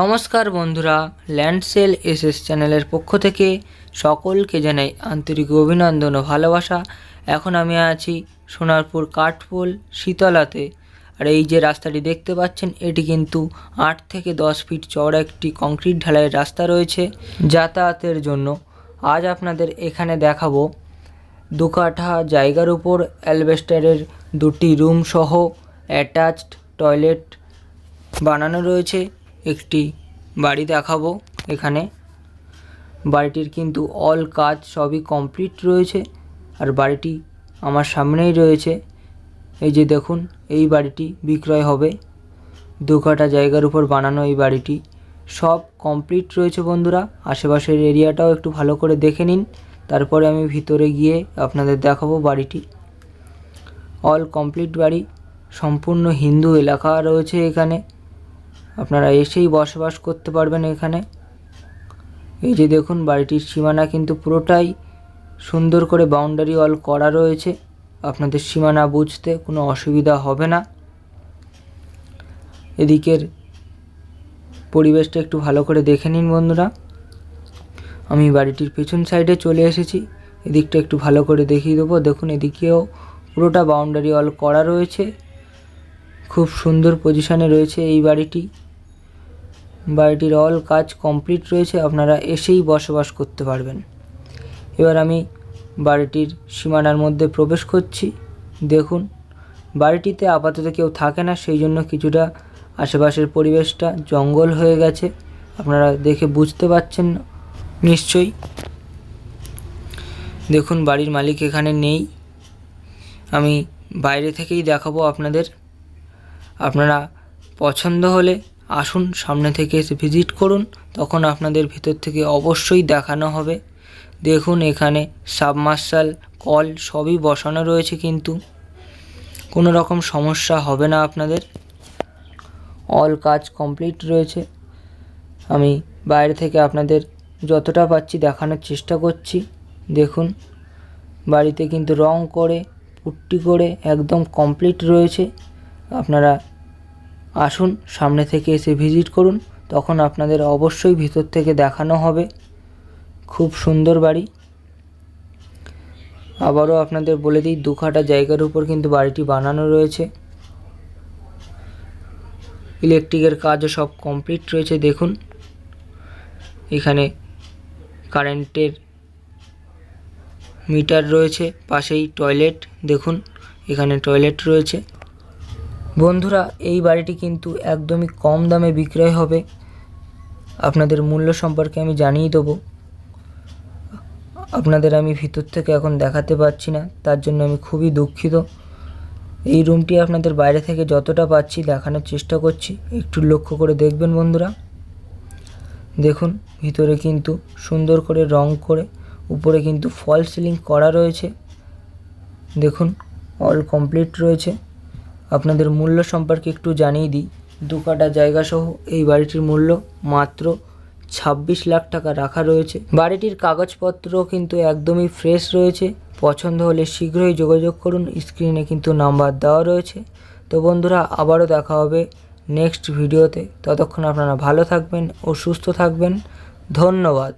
নমস্কার বন্ধুরা ল্যান্ডসেল এসএস চ্যানেলের পক্ষ থেকে সকলকে জানাই আন্তরিক অভিনন্দন ও ভালোবাসা। এখন আমি আছি সোনারপুর কাঠপোল শীতলাতে। আর এই যে রাস্তাটি দেখতে পাচ্ছেন, এটি কিন্তু আট থেকে দশ ফিট চওড়া একটি কংক্রিট ঢালাইয়ের রাস্তা রয়েছে যাতায়াতের জন্য। আজ আপনাদের এখানে দেখাবো দু কাঠা জায়গার উপর অ্যালবেস্টারের দুটি রুম সহ অ্যাটাচড টয়লেট বানানো রয়েছে। একটি বাড়ি দেখাবো এখানে। বাড়িটির কিন্তু অল কাজ সবই কমপ্লিট রয়েছে আর বাড়িটি আমার সামনেই রয়েছে। এই যে দেখুন, এই বাড়িটি বিক্রয় হবে। দু কাঠা জায়গার উপর বানানো এই বাড়িটি সব কমপ্লিট রয়েছে বন্ধুরা। আশেপাশের এরিয়াটাও একটু ভালো করে দেখে নিন। তারপরে আমি ভিতরে গিয়ে আপনাদের দেখাবো বাড়িটি। অল কমপ্লিট বাড়ি। সম্পূর্ণ হিন্দু এলাকা রয়েছে এখানে। আপনারা এসেই বসবাস করতে পারবেন এখানে। এই যে দেখুন, বাড়িটির সীমানা কিন্তু পুরোটাই সুন্দর করে বাউন্ডারি অল করা রয়েছে। আপনাদের সীমানা বুঝতে কোনো অসুবিধা হবে না। এদিকের পরিবেশটা একটু ভালো করে দেখে নিন বন্ধুরা। আমি বাড়িটির পেছন সাইডে চলে এসেছি। এদিকটা একটু ভালো করে দেখিয়ে দেবো। দেখুন, এদিকেও পুরোটা বাউন্ডারি অল করা রয়েছে। খুব সুন্দর পজিশনে রয়েছে এই বাড়িটি। বাড়িটির অল কাজ কমপ্লিট রয়েছে, আপনারা এসেই বসবাস করতে পারবেন। এবার আমি বাড়িটির সীমানার মধ্যে প্রবেশ করছি। দেখুন, বাড়িটিতে আপাতত কেউ থাকে না, সেই জন্য কিছুটা আশেপাশের পরিবেশটা জঙ্গল হয়ে গেছে। আপনারা দেখে বুঝতে পারছেন নিশ্চয়ই। দেখুন, বাড়ির মালিক এখানে নেই। আমি বাইরে থেকেই দেখাবো আপনাদের। আপনারা পছন্দ হলে আসুন, সামনে থেকে এসে ভিজিট করুন। তখন আপনাদের ভিতর থেকে অবশ্যই দেখানো হবে। দেখুন এখানে সাবমার্শাল কল সবই বসানো রয়েছে কিন্তু। কোনো রকম সমস্যা হবে না আপনাদের। অল কাজ কমপ্লিট রয়েছে। আমি বাইরে থেকে আপনাদের যতটা পাচ্ছি দেখানোর চেষ্টা করছি। দেখুন, বাড়িতে কিন্তু রং করে, পুট্টি করে একদম কমপ্লিট রয়েছে। আপনারা আসুন সামনে থেকে এসে ভিজিট করুন, তখন আপনাদের অবশ্যই ভিতর থেকে দেখানো হবে। খুব সুন্দর বাড়ি। আবারও আপনাদের বলে দিই দু কাঠা জায়গার উপর কিন্তু বাড়িটি বানানো রয়েছে। ইলেকট্রিকের কাজও সব কমপ্লিট রয়েছে, দেখুন। এখানে কারেন্টের মিটার রয়েছে, পাশেই টয়লেট, দেখুন। এখানে টয়লেট রয়েছে। বন্ধুরা, এই বাড়িটি কিন্তু একদমই কম দামে বিক্রয় হবে। আপনাদের মূল্য সম্পর্কে আমি জানিয়ে দেবো। আপনাদের আমি ভিতর থেকে এখন দেখাতে পারছি না, তার জন্য আমি খুবই দুঃখিত। এই রুমটি আপনাদের বাইরে থেকে যতটা পাচ্ছি দেখানোর চেষ্টা করছি। একটু লক্ষ্য করে দেখবেন বন্ধুরা। দেখুন, ভিতরে কিন্তু সুন্দর করে রং করে উপরে কিন্তু ফল সিলিং করা রয়েছে। দেখুন, অল কমপ্লিট রয়েছে। আপনাদের মূল্য সম্পর্কে একটু জানিয়ে দিই। দু কাটা জায়গা সহ এই বাড়িটির মূল্য মাত্র ছাব্বিশ লাখ টাকা রাখা রয়েছে। বাড়িটির কাগজপত্র কিন্তু একদমই ফ্রেশ রয়েছে। পছন্দ হলে শীঘ্রই যোগাযোগ করুন স্ক্রিনে কিন্তু নাম্বার দেওয়া রয়েছে। তো বন্ধুরা, আবারও দেখা হবে নেক্সট ভিডিওতে ততক্ষণ আপনারা ভালো থাকবেন ও সুস্থ থাকবেন। ধন্যবাদ।